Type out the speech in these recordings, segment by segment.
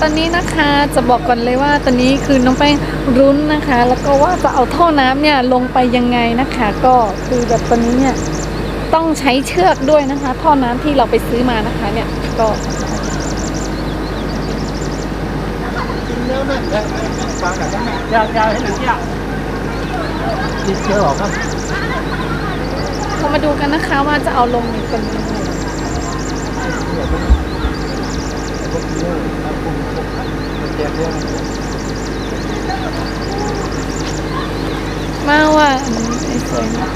ตอนนี้นะคะจะบอกก่อนเลยว่าตอนนี้คือน้องแป้งรุ้นนะคะ แล้วก็ว่าจะเอาท่อน้ำเนี่ยลงไปยังไงนะคะ ก็คือแบบตอนนี้เนี่ยต้องใช้เชือกด้วยนะคะ ท่อน้ำที่เราไปซื้อมานะคะเนี่ยก็ nếu nó bằng cả cái này ยาวยาวให้หนึ่งยาว đi chưa bỏ không เรามาดูกันนะคะว่าจะเอาลงกันยังไง đẹp luôn มาว่าอันนี้ไอ้สวยนะ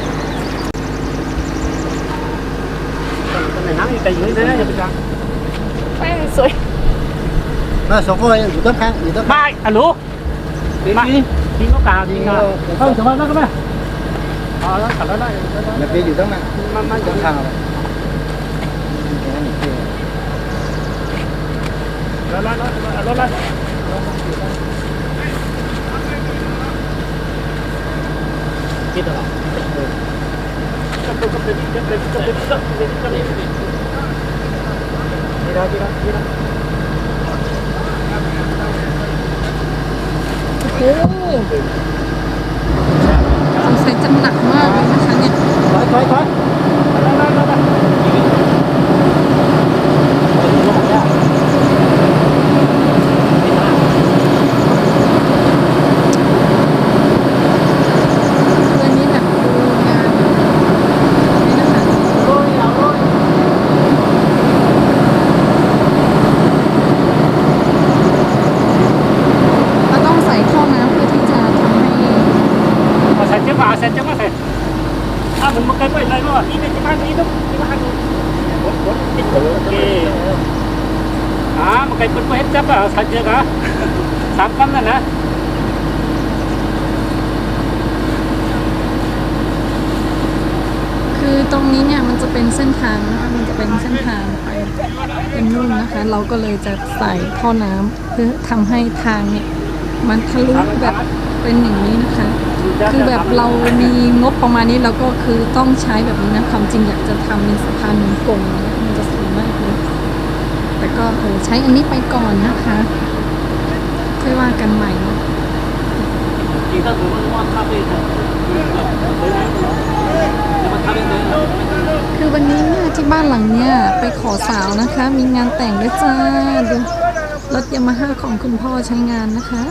cái này nắng như tay dưới thế này bây giờ แป้งสวย mà số coi อยู่ tấp khác อยู่ tấp khác mai à lú mai khi nó cào thì cào รถไล่รถรถไล่คิดอะไรจับเป็นจับเป็นจับเป็นจับเป็นจับเป็นจับเป็นนี่นะนี่นะนี่นะโอ้สงสัยจะหนักมากเลยนะคะเนี่ยถอยถอยถอย ตัวนี้แบบดูงานนี่นะคะเราต้องใส่ท่อน้ำเพื่อที่จะทำให้ Mà xài trước vào, xài trước vào xài. À, mình một cái quậy lại rồi, đi bên cái đi đâu, đi vào hàng. Bốn, bốn, đi bốn, ok. À, một cái quậy hết chấp vào, xài trước à. Sám cắm rồi nè. คือตรงนี้เนี่ยมันจะเป็นเส้นทางนะคะมันจะเป็นเส้นทางไปเป็นนู่นนะคะ เลยจะใส่ท่อน้ำเพื่อทำให้ทางเนี่ยมันทะลุแบบเป็นอย่างนี้นะคะ คือแบบเรามีงบประมาณนี้เราก็คือต้องใช้แบบนี้นะความจริงอยากจะทำเป็นสะพานเหมือนกลมเนี่ยมันจะสวยมากเลยแต่ก็เออใช้อันนี้ไปก่อนนะคะ ค่อยว่ากันใหม่นะ Chỉ cần một con cà phê thôi. Tới đấy rồi. Nhưng mà cà phê tới rồi. คือวันนี้เนี่ยที่บ้านหลังเนี่ยไปขอสาวนะคะ มีงานแต่งด้วยจ้าดูรถยามาฮ่าของคุณพ่อใช้งานนะคะ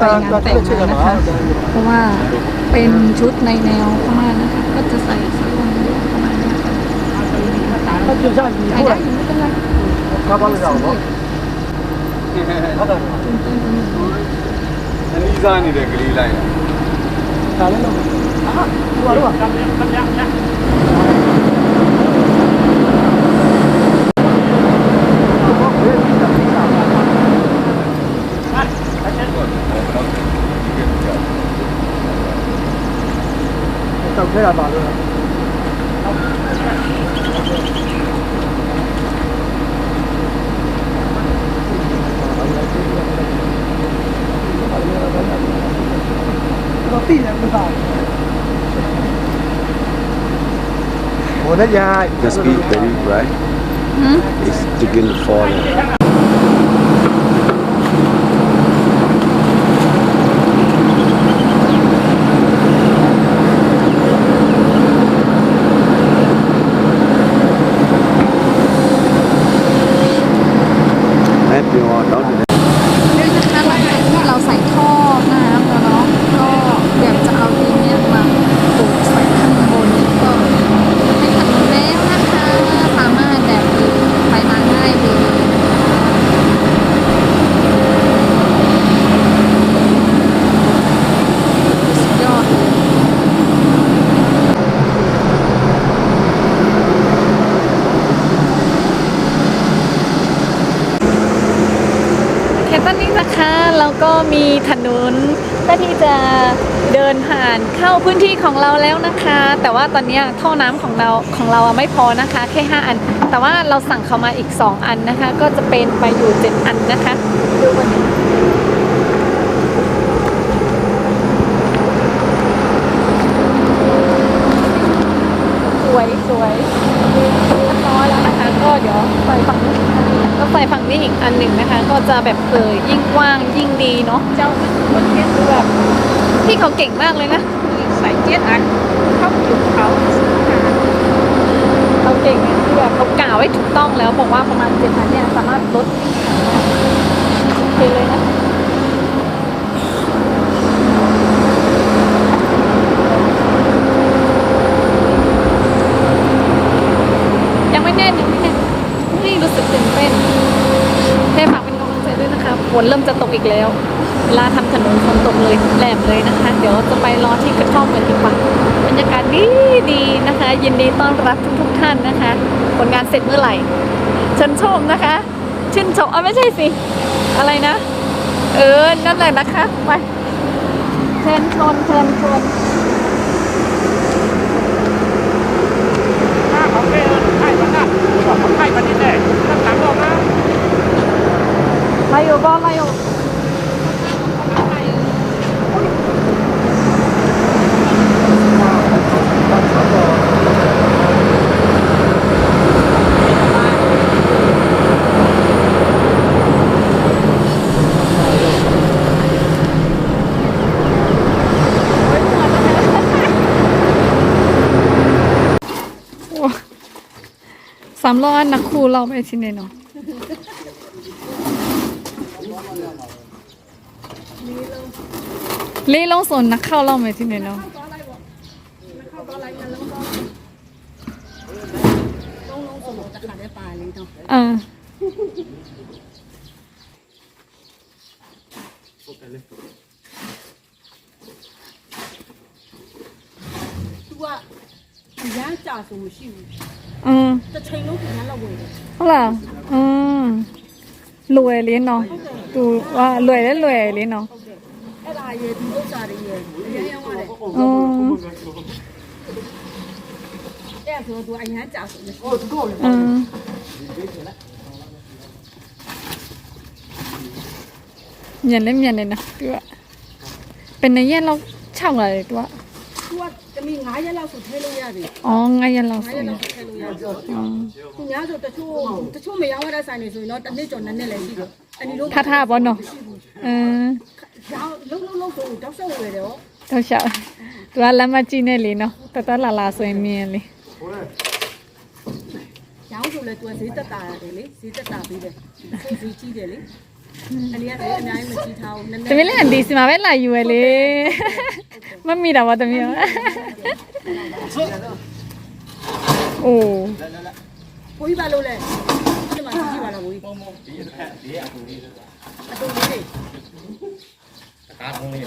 ไปงานแต่งนะคะ เพราะว่าเป็นชุดในแนวประมาณนะคะ ก็จะใส่สักวันประมาณนี้ค่ะใส่ได้ไม่เป็นไรตื่นเต้นไปหมดเลย နီးစားနေတဲ့ကလေးလိုက်တာ ဒါလည်းလုံးဝဟာဟိုက นยาย must be very bright หืม it's chicken falling แม่เปียวน้อง ด้วยนะคะหลังจากที่เราใส่ท่อน้ำแล้วเนาะก็อยากจะเอาดินเนี่ยมาปลูกใส่ข้างบนก็เป็นถนนแล้วนะคะ สามารถแบบไปมาง่ายเลยสุดยอดเลย โอเคตอนนี้นะคะเราก็ มีถนนเพื่อที่จะเดินผ่านเข้าพื้นที่ของเราแล้วนะคะ แต่ว่าตอนนี้ท่อน้ำของเราของเราไม่พอนะคะ แค่ 5 อัน แต่ว่าเราสั่งเขามาอีก 2 อันนะคะ ก็จะเป็นไปอยู่7อันนะคะดูกันนี้สวยสวย ก็เดี๋ยวใส่ฝั่งนี้อีกอันหนึ่งก็ใส่ฝั่งนี้อีกอันหนึ่งนะคะ ก็จะแบบเออยิ่งกว้างยิ่งดีเนาะเจ้าคนเทศคือแบบพี่เขาเก่งมากเลยนะใส่เจ็ดอันเข้าอยู่เขาเขาเก่งนะคือแบบเขากล่าวไว้ถูกต้องแล้วบอกว่าประมาณเจ็ดอันเนี่ยสามารถลดโอเคเลยนะ นเริ่มจะตกอีกแล้ว เวลาทำถนนฝนตกเลยแหลมเลยนะคะ เดี๋ยวจะไปรอที่กระท่อมกันดีกว่าบรรยากาศดีดีนะคะ ยินดีต้อนรับทุกทุกท่านนะคะ ผลงานเสร็จเมื่อไหร่ชิญชมนะคะ ชื่นชมอะไม่ใช่สิ อะไรนะ เออ นั่นแหละนะคะไปเชิญชมเชิญชมหน้าของเกลไข่มันน่ะบอกของไข่มันนี่แหละตั้งหลังออกมาไลโอก็ไลโอสามร้อยนักครูเราไปที่ไหนเนาะ เล่ลองสนนักเข้าเล่าไหมที่นี่เนาะเอออืมเอาล่ะอืมรวยเลยเนาะดูว่ารวยแล้วรวยเลยเนาะ ရယ်ဒီဥစ္စာတွေရယ်အရင်ရောက်ရတယ်အဲ့ဆိုတော့အရင်ကြာဆုံးတယ်ဟုတ်တော့လေညနေညနေနော်သူကဘယ်နှစ်ရက်လောက်ခြောက်လာတယ်သူကသူကတမီ9ရက်လောက်ဆိုထဲလို့ရပြီအော်9ရက်လောက်ဆို9ရက်လောက်ထဲလို့ရပြီသူများဆိုတချို့တချို့မရောင်းရတဲ့ဆိုင်တွေဆိုရင်တော့တစ်နှစ်ကျော်နှစ်နှစ်လည်းရှိတယ်အနီလိုထားထားပါတော့အင်း ရောင်းလုံးလုံးလုံးဆိုတောက်ဆောက်ဝယ်တယ်ရောတော့ရှာသူကလမ်းမကြည့်နေလေနော်တတလာလာဆိုရင်မြင်လေရောင်းဆိုလဲသူကဈေးတက်တာရတယ်လေဈေးတက်တာပြီးတယ်ဆိုဈေးကြီးတယ်လေအနည်းကဈေးအများကြီးမကြီးထားဘူးနည်းနတမီးလည်းဒီစီမှာပဲလာယူရလေမမီတာပါတမီးရောအိုးကိုကြီးပါလို့လဲဒီမှာကြီးပါလားကိုကြီးပုံပုံဒီတစ်ခါဒီအတူလေး ขาตรนี้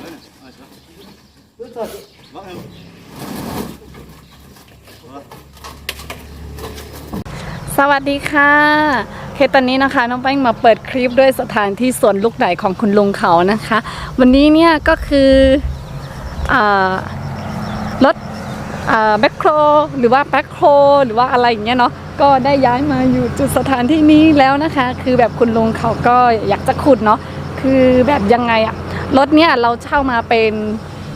สวัสดีค่ะเคตอนนี้นะคะน้องแป้งมาเปิดคลิปด้วยสถานที่สวนลูกไหนของคุณลุงเขานะคะ วันนี้เนี่ยก็คืออรถแบ็คโครหรือว่าแบ็คโครหรือว่าอะไรอย่างเงี้ยเนาะก็ได้ย้ายมาอยู่จุดสถานที่นี้แล้วนะคะ คือแบบคุณลุงเขาก็อยากจะขุดเนาะ คือแบบยังไงอะรถเนี่ยเราเช่ามาเป็น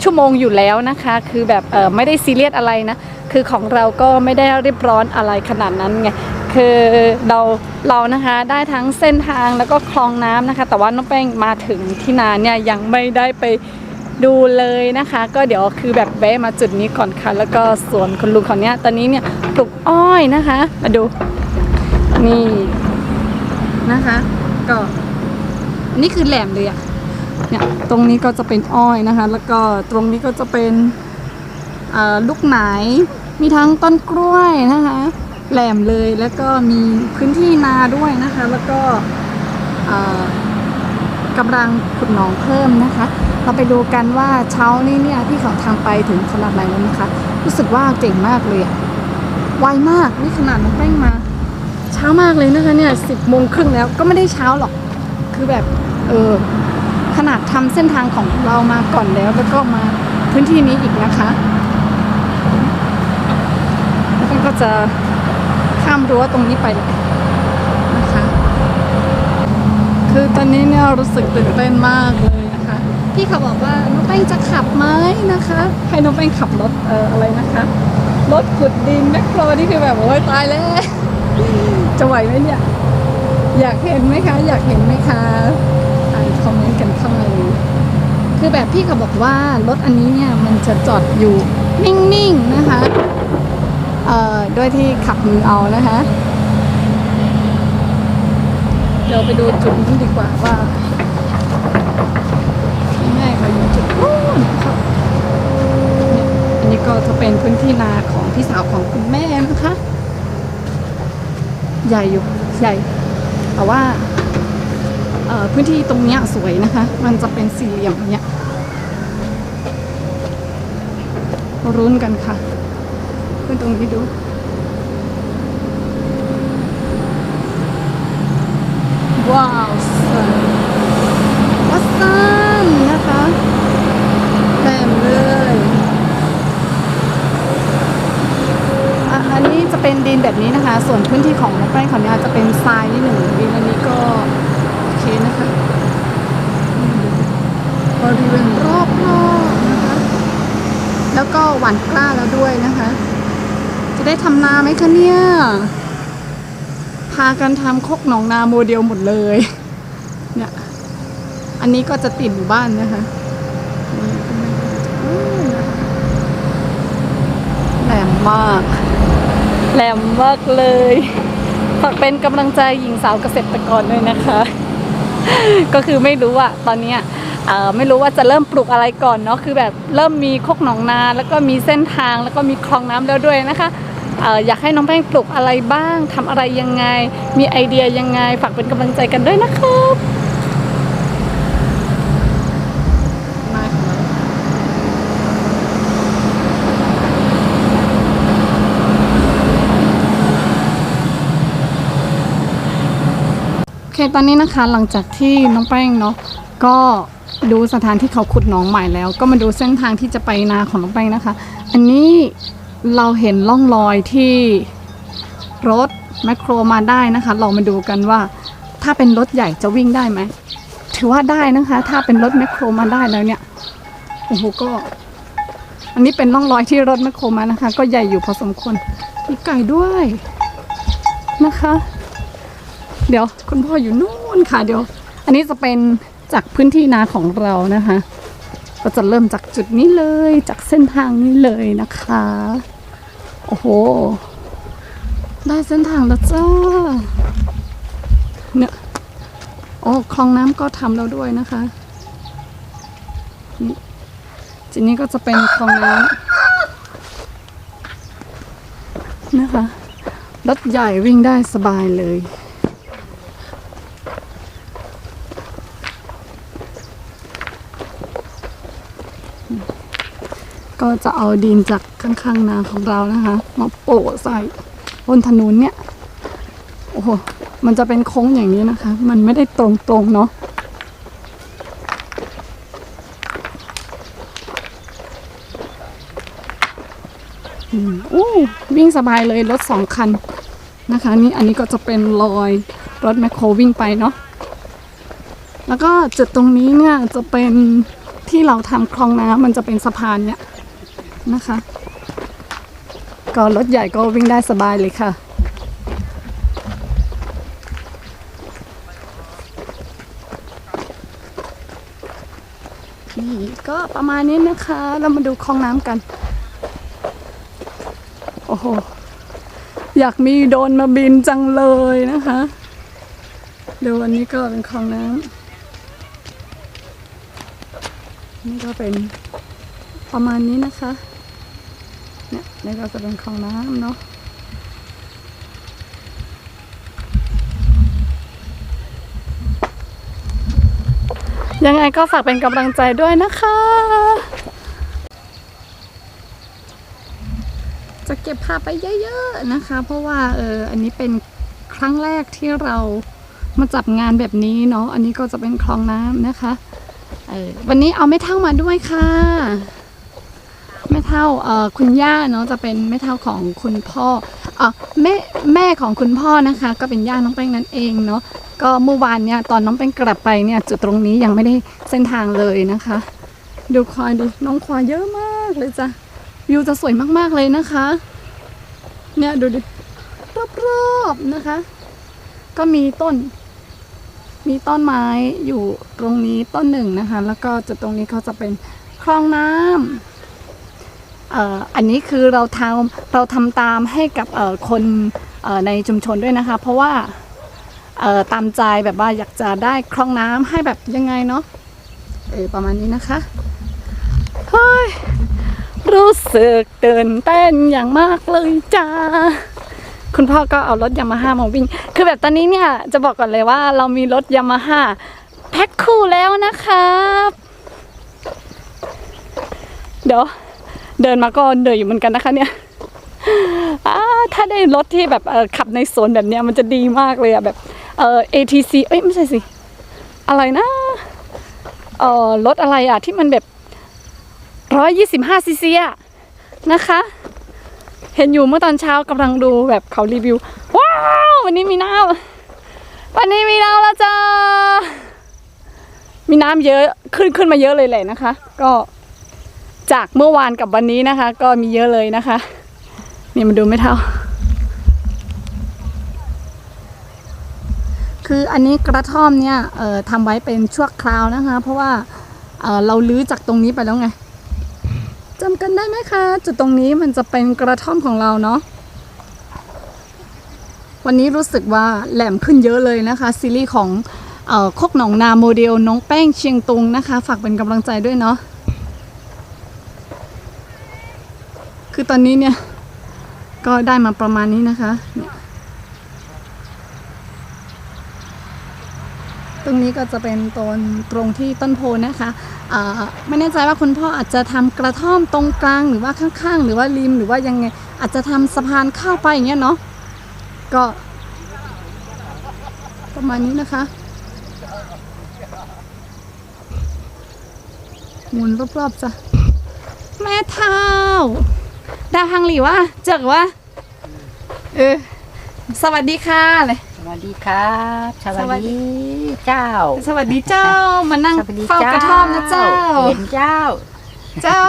ชั่วโมงอยู่แล้วนะคะ คือแบบเออไม่ได้ซีเรียสอะไรนะ คือของเราก็ไม่ได้รีบร้อนอะไรขนาดนั้นไงคือเราเรานะคะได้ทั้งเส้นทางแล้วก็คลองน้ำนะคะ แต่ว่าน้องแป้งมาถึงที่นาเนี่ยยังไม่ได้ไปดูเลยนะคะ ก็เดี๋ยวคือแบบแวะมาจุดนี้ก่อนค่ะ แล้วก็สวนคุณลุงเขาเนี้ยตอนนี้เนี่ยปลูกอ้อยนะคะ มาดูนี่นะคะ ก็ นี่คือแหลมเลยอะเนี่ยตรงนี้ก็จะเป็นอ้อยนะคะ แล้วก็ตรงนี้ก็จะเป็นลูกไหนมีทั้งต้นกล้วยนะคะ แหลมเลยแล้วก็มีพื้นที่นาด้วยนะคะ แล้วก็กำลังขุดหนองเพิ่มนะคะ เราไปดูกันว่าเช้านี้เนี่ยที่เขาทำไปถึงขนาดไหนแล้วนะคะ รู้สึกว่าเก่งมากเลยอะไวมากนี่ขนาดน้องแป้งมา เช้ามากเลยนะคะเนี่ยสิบโมงครึ่งแล้วก็ไม่ได้เช้าหรอก คือแบบเออขนาดทำเส้นทางของเรามาก่อนแล้ว แล้วก็มาพื้นที่นี้อีกนะคะแล้วก็จะข้ามรั้วตรงนี้ไปเลยนะคะ คือตอนนี้เนี่ยรู้สึกตื่นเต้นมากเลยนะคะ พี่เขาบอกว่าน้องแป้งจะขับไหมนะคะ ให้น้องแป้งขับรถเอ่ออะไรนะคะ รถขุดดินแมคโครนี่คือแบบโอ้ยตายแล้วจะไหวไหมเนี่ย อยากเห็นไหมคะ อยากเห็นไหมคะอ่านคอมเมนต์กันเข้ามาเลยคือแบบพี่เขาบอกว่ารถอันนี้เนี่ยมันจะจอดอยู่นิ่งๆนะคะเอ่อด้วยที่ขับมือเอานะคะ เดี๋ยวไปดูจุดนี้ดีกว่าว่าแม่เขาอยู่จุดนู้นค่ะเนี่ยอันนี้ก็จะเป็นพื้นที่นาของพี่สาวของคุณแม่นะคะ ใหญ่อยู่ใหญ่ แต่ว่าพื้นที่ตรงนี้สวยนะคะ มันจะเป็นสี่เหลี่ยมเนี้ยรุ้นกันค่ะ ขึ้นตรงนี้ดูว้าวสันวัสสันนะคะแม่มเลยอะอันนี้จะ เป็นดินแบบนี้นะคะ ส่วนพื้นที่ของน้องแป้งเขาเนี่ยจะเป็นทรายนิดหนึ่งดินอันนี้ก็โอเคนะคะบริเวณรอบๆนะคะแล้วก็หวานกล้าแล้วด้วยนะคะ จะได้ทำนาไหมคะเนี่ย พากันทำคกหนองนาโมเดลหมดเลยเนี่ยอันนี้ก็จะติดหมู่บ้านนะคะแหลมมาก แหลมมากเลยฝากเป็นกำลังใจหญิงสาวเกษตรกรด้วยนะคะ ก็คือไม่รู้อะตอนนี้ไม่รู้ว่าจะเริ่มปลูกอะไรก่อนเนาะคือแบบเริ่มมีคกหนองนา แล้วก็มีเส้นทางแล้วก็มีคลองน้ำแล้วด้วยนะคะอยากให้น้องแป้งปลูกอะไรบ้างทำอะไรยังไง มีไอเดียยังไงฝากเป็นกำลังใจกันด้วยนะครับมาโอเค ตอนนี้นะคะหลังจากที่น้องแป้งเนาะก็ดูสถานที่เขาขุดหนองใหม่แล้ว ก็มาดูเส้นทางที่จะไปนาของน้องแป้งนะคะ อันนี้เราเห็นร่องรอยที่รถแมคโครมาได้นะคะ เรามาดูกันว่า ถ้าเป็นรถใหญ่จะวิ่งได้ไหมถือว่าได้นะคะ ถ้าเป็นรถแมคโครมาได้แล้วเนี่ยโอ้โหก็ อันนี้เป็นร่องรอยที่รถแมคโครมานะคะ ก็ใหญ่อยู่พอสมควรมีไก่ด้วยนะคะ เดี๋ยวคุณพ่ออยู่นู่นค่ะเดี๋ยว อันนี้จะเป็นจากพื้นที่นาของเรานะคะ ก็จะเริ่มจากจุดนี้เลยจากเส้นทางนี้เลยนะคะ โอ้โห ได้เส้นทางแล้วจ้าเนี่ยโอ้คลองน้ำก็ทำแล้วด้วยนะคะนี่ทีนี้ก็จะเป็นคลองน้ำนะคะรถใหญ่วิ่งได้สบายเลย ก็จะเอาดินจากข้างๆนาของเรานะคะ มาโปะใส่บนถนนเนี่ย โอ้โห มันจะเป็นโค้งอย่างนี้นะคะ มันไม่ได้ตรงๆเนาะอือวิ่งสบายเลยรถสองคันนะคะ นี่อันนี้ก็จะเป็นรอยรถแมคโครวิ่งไปเนาะแล้วก็จุดตรงนี้เนี่ยจะเป็นที่เราทำคลองน้ำมันจะเป็นสะพานเนี่ย นะคะ ก็รถใหญ่ก็วิ่งได้สบายเลยค่ะ นี่ก็ประมาณนี้นะคะ เรามาดูคลองน้ำกัน โอ้โห อยากมีโดนมาบินจังเลยนะคะเดี๋ยววันนี้ก็เป็นคลองน้ำนี่ก็เป็นประมาณนี้นะคะ นี่ก็จะเป็นคลองน้ำเนาะยังไงก็ฝากเป็นกำลังใจด้วยนะคะ จะเก็บภาพไปเยอะๆนะคะ เพราะว่าเอออันนี้เป็นครั้งแรกที่เรามาจับงานแบบนี้เนาะอันนี้ก็จะเป็นคลองน้ำนะคะเออวันนี้เอาแม่เท่ามาด้วยค่ะ ม่เท่าคุณย่าเนาะจะเป็นแม่เท่าของคุณพ่ออแม่แม่ของคุณพ่อนะคะ ก็เป็นย่าน้องแป้งนั่นเองเนาะก็เมื่อวานเนี่ยตอนน้องแป้งกลับไปเนี่ยจุดตรงนี้ยังไม่ได้เส้นทางเลยนะคะ ดูควายดิน้องควายเยอะมากเลยจ้ะวิวจะสวยมากๆเลยนะคะ เนี่ยดูดิรอบๆนะคะ ก็มีต้น มีต้นไม้อยู่ตรงนี้ต้นหนึ่งนะคะ แล้วก็จุดตรงนี้เขาจะเป็นคลองน้ำ อันนี้คือเราทำเราทำตามให้กับคนในชุมชนด้วยนะคะ เพราะว่าตามใจแบบว่าอยากจะได้คลองน้ำให้แบบยังไงเนาะเออประมาณนี้นะคะเฮ้ยรู้สึกตื่นเต้นอย่างมากเลยจ้าคุณพ่อก็เอารถยามาฮ่ามาวิ่ง คือแบบตอนนี้เนี่ยจะบอกก่อนเลยว่าเรามีรถยามาฮ่าแพ็คคู่แล้วนะครับ เดี๋ยว เดินมาก็เหนื่อยอยู่เหมือนกันนะคะเนี่ยถ้าได้รถที่แบบขับในสวนแบบเนี้ยมันจะดีมากเลยอะแบบเออ ATC เอ้ยไม่ใช่สิ อะไรนะเออรถอะไรอะที่มันแบบร้อยยี่สิบห้าซีซีอะนะคะ เห็นอยู่เมื่อตอนเช้ากำลังดูแบบเขารีวิว ว้าว วันนี้มีน้ำวันนี้มีน้ำแล้วจ้ามีน้ำเยอะขึ้นขึ้นมาเยอะเลยแหละนะคะ ก็ จากเมื่อวานกับวันนี้นะคะ ก็มีเยอะเลยนะคะนี่มาดูไม่เท่า คืออันนี้กระท่อมเนี่ยเอ่อทำไว้เป็นชั่วคราวนะคะ เพราะว่าเอ่อเราลื้อจากตรงนี้ไปแล้วไงจำกันได้ไหมคะ จุดตรงนี้มันจะเป็นกระท่อมของเราเนาะวันนี้รู้สึกว่าแหลมขึ้นเยอะเลยนะคะ ซีรีส์ของโคกหนองนาโมเดลน้องแป้งเชียงตุงนะคะ ฝากเป็นกำลังใจด้วยเนาะ คือตอนนี้เนี่ย ก็ได้มาประมาณนี้นะคะเนี่ยตรงนี้ก็จะเป็นตนตรงที่ต้นโพนะคะไม่แน่ใจว่าคุณพ่ออาจจะทำกระท่อมตรงกลางหรือว่าข้างๆ หรือว่าริมหรือว่ายังไง อาจจะทำสะพานเข้าไปอย่างเงี้ยเนาะก็ประมาณนี้นะคะหมุนรอบๆจ้ะแม่เท้า ดาฮังหลีวะเจอกวะเออสวัสดีค่ะเลยสวัสดีครับสสวัวัสสดีดีเจ้า สวัสดีเจ้ามานั่งสวัสดีเฝ้ากระท่อมนะเจ้าเห็นเจ้า เจ้า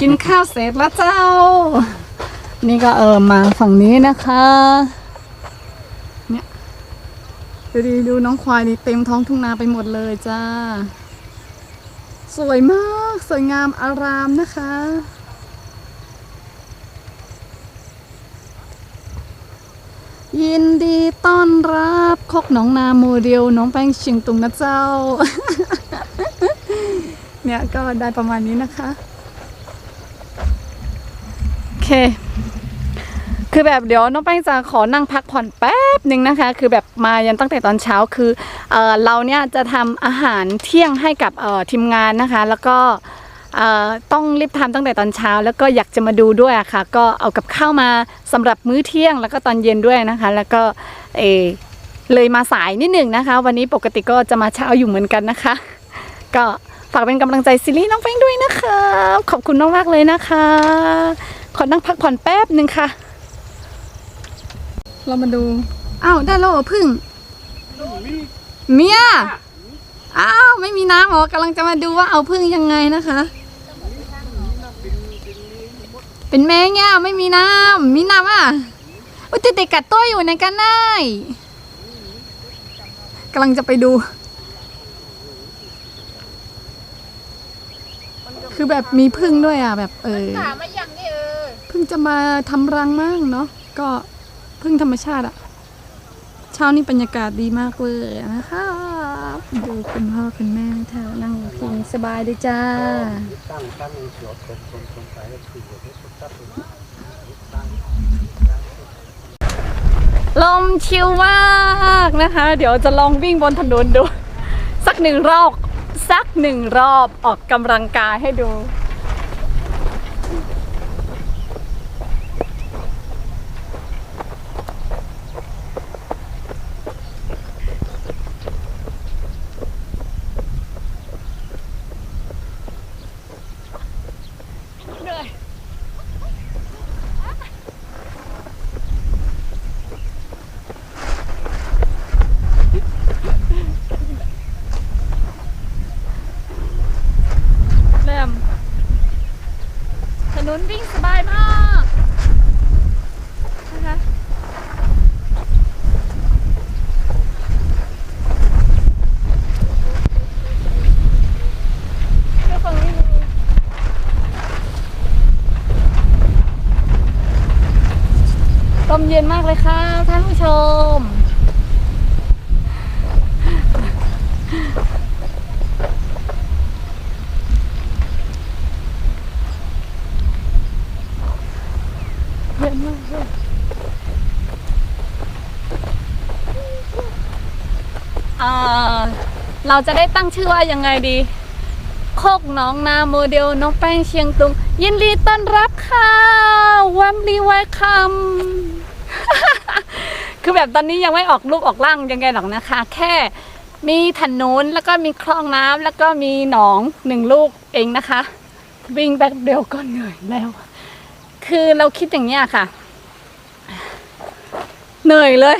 กินข้าวเสร็จแล้วเจ้า นี่ก็เออมาฝั่งนี้นะคะเนี่ยดูดีดูน้องควายนี่เต็มท้องทุ่งนาไปหมดเลยจ้า สวยมาก สวยงามอารามนะคะ ยินดีต้อนรับคกหนองนาโมเดลน้องแป้งชียงตุงนะเจ้า เนี่ยก็ได้ประมาณนี้นะคะ โอเค คือแบบเดี๋ยวน้องแป้งจะขอนั่งพักผ่อนแป๊บหนึ่งนะคะ คือแบบมายันตั้งแต่ตอนเช้าคือเออเราเนี่ยจะทำอาหารเที่ยงให้กับทีมงานนะคะ แล้วก็ ต้องรีบทำตั้งแต่ตอนเช้า แล้วก็อยากจะมาดูด้วยค่ะ ก็เอากับข้าวมาสำหรับมื้อเที่ยงแล้วก็ตอนเย็นด้วยนะคะ แล้วก็เอเลยมาสายนิดหนึ่งนะคะ วันนี้ปกติก็จะมาเช้าอยู่เหมือนกันนะคะ ก็ฝากเป็นกำลังใจซีรีส์น้องแป้งด้วยนะคะ ขอบคุณมากๆเลยนะคะ ขอนั่งพักผ่อนแป๊บหนึ่งค่ะ เรามาดูอ้าวได้แล้วเหรอพึ่งเมียอ้าวไม่มีน้ำหรอกำลังจะมาดูว่าเอาพึ่งยังไงนะคะ เป็นแมงเนี่ยไม่มีน้ำมีน้ำอะอุ้ยติติกัดตัวอยู่ในกันได้กำลังจะไปดู คือแบบมีพึ่งด้วยอะ แบบเออพึ่งจะมาทำรังมั่งเนาะก็พึ่งธรรมชาติอะ เช้านี้บรรยากาศดีมากเลยนะคะดูคุณพ่อคุณแม่เธอนั่งพิงสบายเลยจ้า ลมชิลมากนะคะ เดี๋ยวจะลองวิ่งบนถนนดู สักหนึ่งรอบ สักหนึ่งรอบออกกำลังกายให้ดู เริ่มถนนวิ่งสบายมากนะคะเดี๋ยวฝั่งนี้ดูลม เย็นมากเลยค่ะท่านผู้ชม เยอะมากเลยเราจะได้ตั้งชื่อว่ายังไงดี โคกน้องนาโมเดลน้องแป้งเชียงตุง ยินดีต้อนรับค่ะ วัมรีไวคัม คือแบบตอนนี้ยังไม่ออกรูปออกร่างยังไงหรอกนะคะ แค่มีถนนแล้วก็มีคลองน้ำแล้วก็มีหนองหนึ่งลูกเองนะคะ วิ่งแป๊บเดียวก็เหนื่อยแล้ว คือเราคิดอย่างนี้ยค่ะ เหนื่อยเลย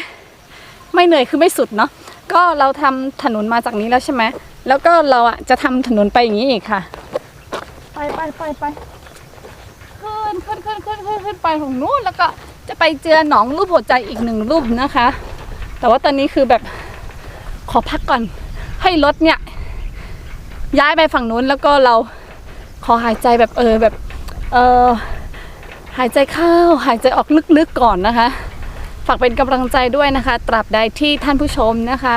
ไม่เหนื่อยคือไม่สุดเนาะก็เราทำถนนมาจากนี้แล้วใช่ไหมแล้วก็เราอะจะทำถนนไปอย่างนี้อีกค่ะ ไปไปไปไปขึ้นขึ้นขึ้นขึ้นขึ้นขึ้นไปถึงนู้นแล้วก็ จะไปเจอหนองรูปหัวใจอีกหนึ่งรูปนะคะ แต่ว่าตอนนี้คือแบบขอพักก่อนให้รถเนี่ย ย้ายไปฝั่งนู้นแล้วก็เราขอหายใจแบบเออแบบเออหายใจเข้าหายใจออกลึกๆก่อนนะคะ ฝากเป็นกำลังใจด้วยนะคะ ตราบใดที่ท่านผู้ชมนะคะ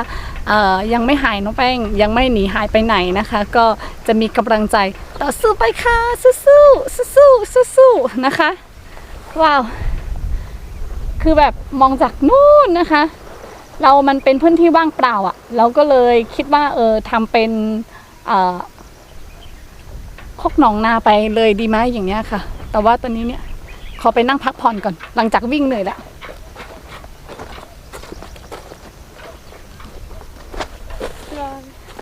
เออยังไม่หายน้องแป้งยังไม่หนีหายไปไหนนะคะ ก็จะมีกำลังใจต่อสู้ไปค่ะสู้ๆสู้สู้นะคะ ว้าว คือแบบมองจากนู่นนะคะ เรามันเป็นพื้นที่ว่างเปล่าอะ่ะ เราก็เลยคิดว่าเออทำเป็นคอกหนองนาไปเลยดีไหมอย่างเงี้ยค่ะ แต่ว่าตอนนี้เนี่ยขอไปนั่งพักผ่อนก่อน หลังจากวิ่งเหนื่อยแล้ว